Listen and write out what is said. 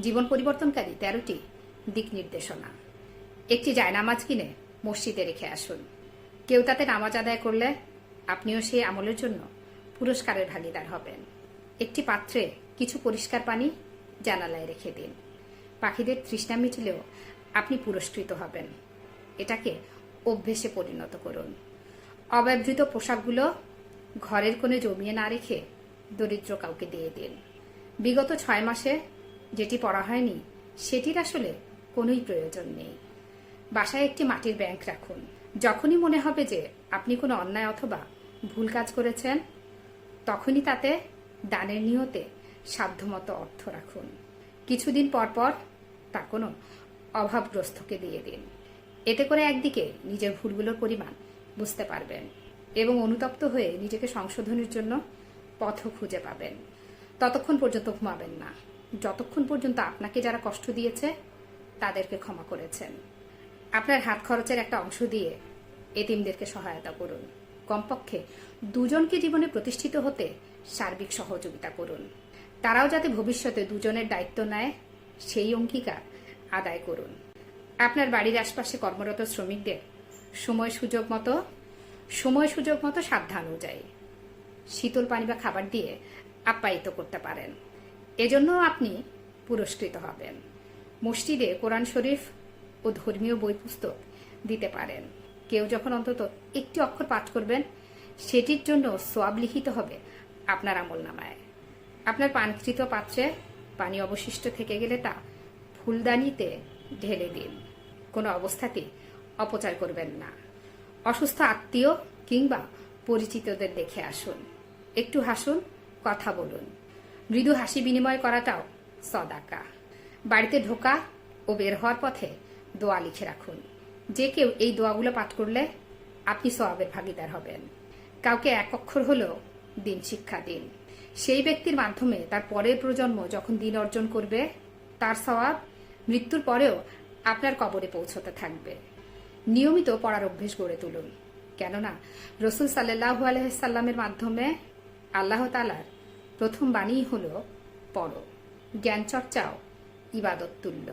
জীবন পরিবর্তনকারী তেরোটি দিক নির্দেশনা। একটি জায়নামাজ কিনে মসজিদে রেখে আসুন। কেউ তাতে নামাজ আদায় করলে আপনিও সেই আমলের জন্য পুরস্কারের ভাগিদার হবেন। একটি পাত্রে কিছু পরিষ্কার পানি জানালায় রেখে দিন। পাখিদের তৃষ্ণা মিটলেও আপনি পুরস্কৃত হবেন। এটাকে অভ্যেসে পরিণত করুন। অব্যবহৃত পোশাকগুলো ঘরের কোণে জমিয়ে না রেখে দরিদ্র কাউকে দিয়ে দিন। বিগত ছয় মাসে যেটি পড়া হয়নি, সেটির আসলে কোনোই প্রয়োজন নেই। বাসায় একটি মাটির ব্যাংক রাখুন। যখনই মনে হবে যে আপনি কোনো অন্যায় অথবা ভুল কাজ করেছেন, তখনই তাতে দানের নিয়তে সাধ্যমতো অর্থ রাখুন। কিছুদিন পর পর তা কোনো অভাবগ্রস্তকে দিয়ে দিন। এতে করে একদিকে নিজের ভুলগুলোর পরিমাণ বুঝতে পারবেন এবং অনুতপ্ত হয়ে নিজেকে সংশোধনের জন্য পথও খুঁজে পাবেন। ততক্ষণ পর্যন্ত ঘুমাবেন না। যতক্ষণ পর্যন্ত আপনাকে যারা কষ্ট দিয়েছে, তাদেরকে ক্ষমা করেছেন। আপনার হাত খরচের একটা অংশ দিয়ে এতিমদেরকে সহায়তা করুন। কমপক্ষে দুজনকে জীবনে প্রতিষ্ঠিত হতে সার্বিক সহযোগিতা করুন। তারাও যাতে ভবিষ্যতে দুজনের দায়িত্ব নেয়, সেই অঙ্গীকার আদায় করুন। আপনার বাড়ির আশপাশে কর্মরত শ্রমিকদের সময় সুযোগ মতো, সময় সুযোগ মতো সাধ্যানুযায়ী শীতল পানি বা খাবার দিয়ে আপ্যায়িত করতে পারেন। এজন্য আপনি পুরস্কৃত হবেন। মসজিদে কোরআন শরীফ ও ধর্মীয় বই পুস্তক দিতে পারেন। কেউ যখন অন্তত একটি অক্ষর পাঠ করবেন, সেটির জন্য সোয়াব লিখিত হবে আপনার আমল নামায় আপনার পানকৃত পাত্রে পানি অবশিষ্ট থেকে গেলে তা ফুলদানিতে ঢেলে দিন। কোনো অবস্থাতেই অপচয় করবেন না। অসুস্থ আত্মীয় কিংবা পরিচিতদের দেখে আসুন। একটু হাসুন, কথা বলুন। মৃদু হাসি বিনিময় করাটাও সদাকা। বাড়িতে ঢোকা ও বের হওয়ার পথে দোয়া লিখে রাখুন। যে কেউ এই দোয়াগুলো পাঠ করলে আপনি সবাবের ভাগিদার হবেন। কাউকে এক অক্ষর হলেও দিন শিক্ষা দিন। সেই ব্যক্তির মাধ্যমে তার পরের প্রজন্ম যখন দিন অর্জন করবে, তার সওয়াব মৃত্যুর পরেও আপনার কবরে পৌঁছতে থাকবে। নিয়মিত পড়ার অভ্যেস গড়ে তুলুন। কেননা রসুল সাল্লাহ আলহামের মাধ্যমে আল্লাহ তালার প্রথম বাণী হল পর জ্ঞানচর্চাও ইবাদত তুল্য।